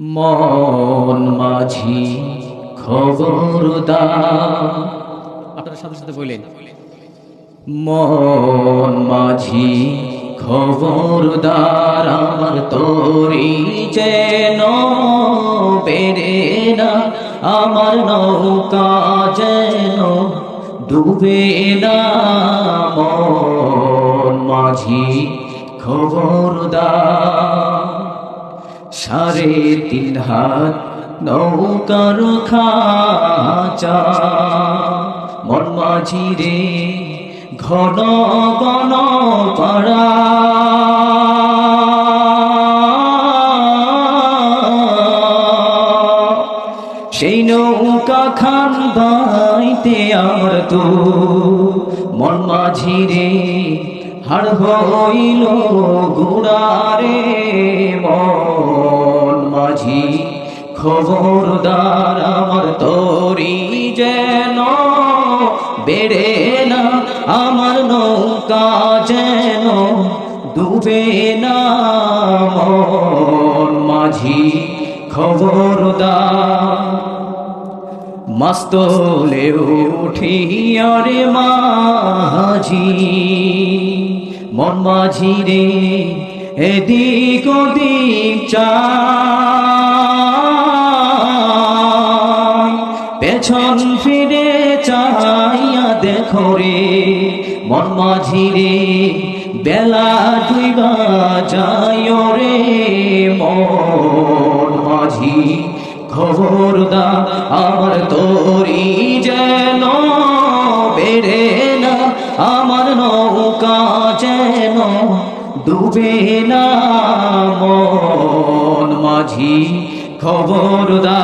মন মাঝি খবরদার। আপনারা সাথে সাথে বললেন। মন মাঝি খবরদার আমার তোরি যেন বেড়ে না আমার নৌকা যেন ডুবে না। মন মাঝি খবরদার। সাড়ে তিন হাত নৌকার খাচা মন মাঝি রে, ঘন গণ পাড়া। সেই নৌকা খান বাইতে আমার তো। মন মাঝি রে, হাড় হইল গুড়ারে মন মাঝি খবর খবরদার আমার তরি যেন বেড়ে না, আমার নৌকা যেন ডুবে না। মন মাঝি, খবরদার, মাস্তলে উঠিয়ারে মাঝি। মন মাঝি রে, এদিক ওদিক চাই পেছন ফিরে চাইয়া দেখো রে, মন মাঝি রে, বেলা ডুইবা যায় রে। মন মাঝি খবরদা আমার তোরি যেন বেড়ে না, আমার নৌকা যেন ডুবে না। মন মাঝি, খবরদার